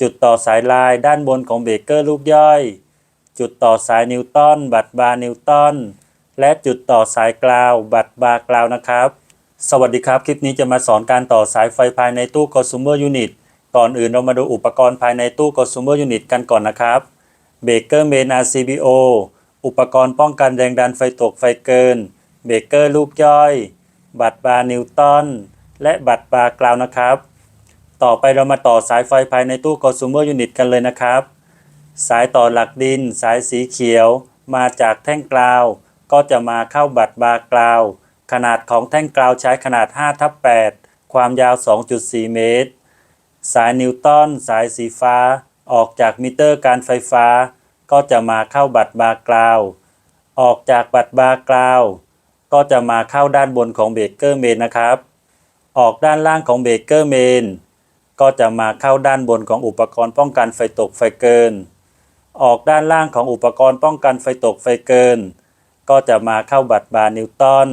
จุดต่อสายลายด้านบนของเบรกเกอร์ลูกย่อย จุดต่อสายนิวตันบัตรบาร์นิวตันและจุดต่อสายกราว บัตรบาร์กราวนะครับ สวัสดีครับ คลิปนี้จะมาสอนการต่อสายไฟภายในตู้ consumer unit ก่อนอื่นเรามาดูอุปกรณ์ภายในตู้ consumer unit กันก่อนนะครับเบรกเกอร์เมน RCBO อุปกรณ์ป้องกันแรงดันไฟตกไฟเกิน เบรกเกอร์ลูกย่อย บัตรบาร์นิวตันและบัตรบาร์กราวนะครับ ต่อไปเรามาต่อสายไฟภายในตู้ consumer unit กันเลยนะครับ สายต่อหลักดิน สายสีเขียว มาจากแท่งกราว ก็จะมาเข้าบัตรบาร์กราว ขนาดของแท่งกราวใช้ขนาด5ทับ8ความยาว 2.4 เมตร สายนิวตันสายสีฟ้า ออกจากมิเตอร์การไฟฟ้า ก็จะมาเข้าบัตรบาร์กราว ออกจากบัตรบาร์กราว ก็จะมาเข้าด้านบนของเบรกเกอร์เมนนะครับ ออกด้านล่างของเบรกเกอร์เมน ก็จะมาเข้าด้านบนของอุปกรณ์ป้องกันไฟตกไฟเกิน ออกด้านล่างของอุปกรณ์ป้องกันไฟตกไฟเกิน ก็จะมาเข้าบัตรบาร์นิวตัน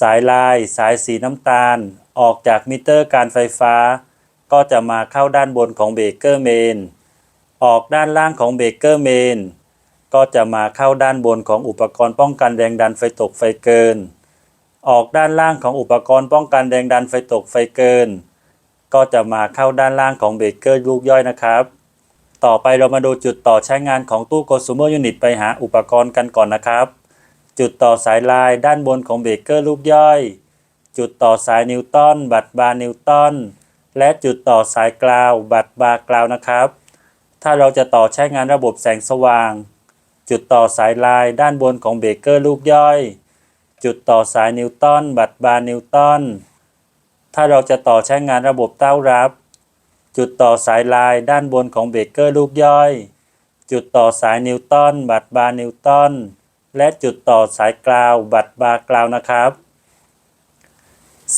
สายลาย สายสีน้ำตาล ออกจากมิเตอร์การไฟฟ้า ก็จะมาเข้าด้านบนของเบรกเกอร์เมน ออกด้านล่างของเบรกเกอร์เมน ก็จะมาเข้าด้านบนของอุปกรณ์ป้องกันแรงดันไฟตกไฟเกิน ออกด้านล่างของอุปกรณ์ป้องกันแรงดันไฟตกไฟเกิน ก็จะมาเข้าด้านล่างของเบรกเกอร์ลูกย่อยนะครับ ต่อไปเรามาดูจุดต่อใช้งานของตู้ consumer unit ไปหาอุปกรณ์กันก่อนนะครับ จุดต่อสายลายด้านบนของเบรกเกอร์ลูกย่อย จุดต่อสายนิวตันบัตรบาร์นิวตันและจุดต่อสายกราว บัตรบาร์กราวนะครับ ถ้าเราจะต่อใช้งานระบบแสงสว่าง จุดต่อสายลายด้านบนของเบรกเกอร์ลูกย่อย จุดต่อสายนิวตันบัตรบาร์นิวตัน ถ้าเราจะต่อใช้งานระบบเต้ารับ จุดต่อสายลายด้านบนของเบรกเกอร์ลูกย่อย จุดต่อสายนิวตันบัตรบาร์นิวตันและจุดต่อสายกราว บัตรบาร์กราวนะครับ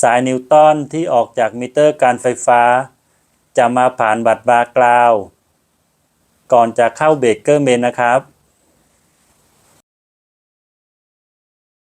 สายนิวตันที่ออกจากมิเตอร์การไฟฟ้า จะมาผ่านบัตรบาร์กราว ก่อนจะเข้าเบรกเกอร์เมนนะครับ